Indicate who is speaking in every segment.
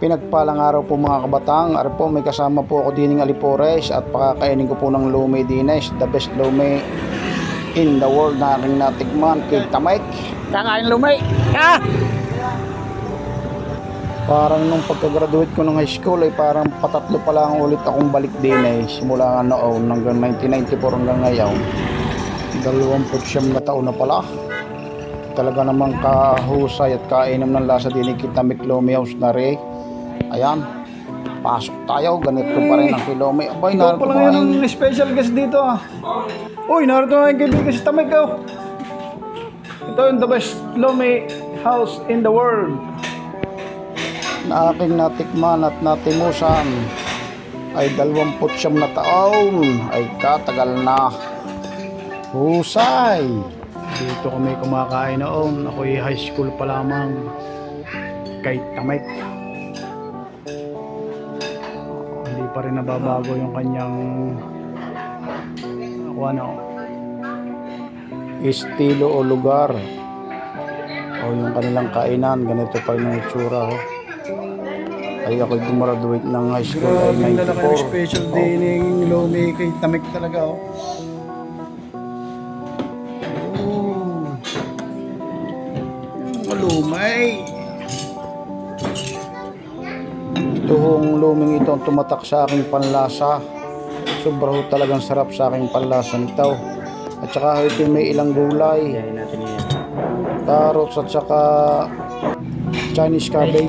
Speaker 1: Pinagpalang araw po mga kabatang, araw po may kasama po ako dining Alipores at pakakainin ko po ng Lume Dines, the best Lume in the world na aking natikman, kay Tamek.
Speaker 2: Kakain lumay. Ah!
Speaker 1: Parang nung pagka-graduate ko ng high school ay parang patatlo pa lang ulit akong balik Dines simula nga noon hanggang 1994 hanggang ngayon. Dalawamput siyam na taon na pala. Talaga namang kahusay at kainom ng lasa din ni Kitamik Lume House na re. Ayan, pasok tayo. Ganito pa rin ang kilome. Abay,
Speaker 3: Ito
Speaker 1: narito pa
Speaker 3: ngayon
Speaker 1: rin.
Speaker 3: ang special guest dito ah. Uy, narito na yung kaibigan si Tamay ko. Ito yung the best Lome house in the world.
Speaker 1: na aking natikman at natimusan ay 29 na taon ay katagal na husay
Speaker 3: Dito kami kumakain noon. Ako'y high school pa lamang. Kay Tamay. Pa rin nababago yung kanyang ako ano,
Speaker 1: estilo o lugar o yung kanilang kainan ganito pa rin ang itsura oh. ay ako'y gumraduate ng high school ay
Speaker 3: Grabe ang lalaki ng
Speaker 1: 94
Speaker 3: special dining Lome kay Tamik talaga oh. Oh. Malumay.
Speaker 1: Ito hong luming ito ang tumatak sa aking panlasa. Sobra ho talagang sarap sa aking panlasa nito. At saka ito may ilang gulay. Carrots at saka Chinese cabbage.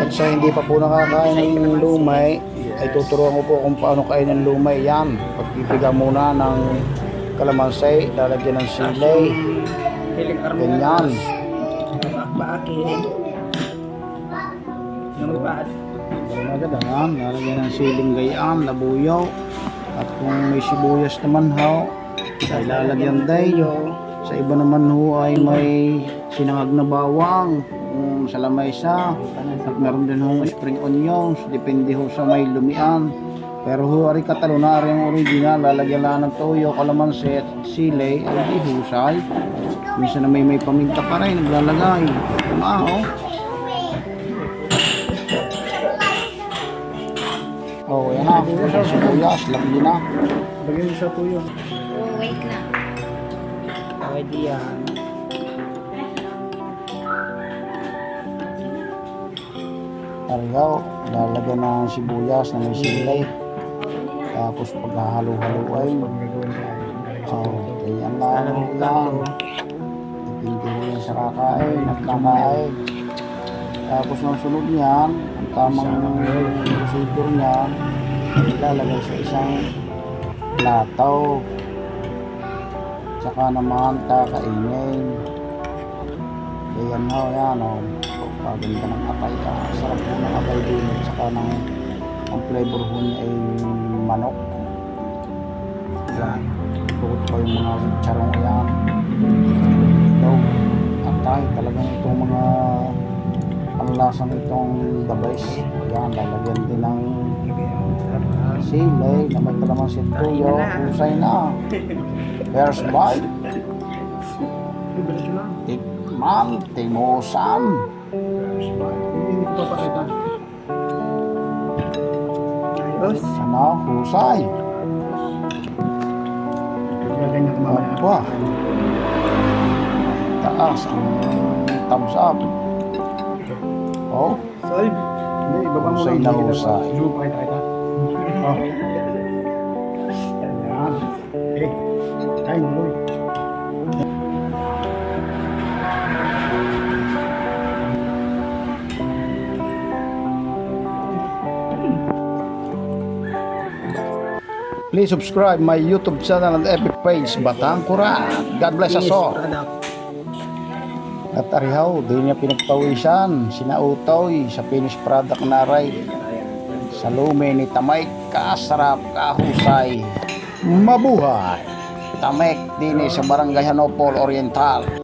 Speaker 1: At sa hindi pa po nakakain ng lumay, ay tuturuan ko po kung paano kain ng lumay. Yan. Pagpipiga muna ng kalamansi, lalagyan ng silay. Ganyan. Agad yan, lalagyan ng siling gayaan, labuyo. At kung may sibuyas naman ho, ay lalagyan din. Sa iba naman ho ay may sinangag na bawang, um, sa lamesa. At meron din ho spring onions, depende ho sa may lumian. Pero ho, ari katalunari ang original, lalagyan lang ng toyo, kalamansi at sili, ay di husay. Minsan na may may paminta pa rin, naglalagay. Ah, oh. Na. Sibuyas, laki na.
Speaker 3: Niyo sa tuyo.
Speaker 4: Oh, wait lang.
Speaker 2: Pwede yan.
Speaker 1: Ariyaw, lalagyan ng sibuyas na may silay. Tapos paghahalo-haloy. Oh, ganyan lang. Yan. Depende mo yan sa kakain at kakain. Tapos ang sunod niyan, ang tamang procedure niyan, ilalagay sa isang lataw. Tsaka naman kakainin. Ayan ho, yan o. Paganda ng atay. Ah, sarap po ng atay din. At saka ng ang flavor ho niya ay manok. Yan. Bukod pa yung mga charong yan. Ito, atay. Talagang itong mga panlasang itong the best. Yan, lalagyan din ng sili na may kalamansi tuyo. Usay na. First bite. Tikman, timusan.
Speaker 3: Ayos.
Speaker 1: Ano, husay. Aba. Taas ang thumbs up. Oh,
Speaker 3: ibaba mo
Speaker 1: Husay
Speaker 3: lang.
Speaker 1: na husay.
Speaker 3: Oh. Eh. Kain,
Speaker 1: please subscribe my YouTube channel and epic page, Batang Kurat. God bless us all. At arihaw, di niya pinagpawisan, sinautoy sa finished product na aray. Sa lume ni Tamay, kasarap, kahusay, mabuhay. Tamek din sa Barangay Hanopol Oriental.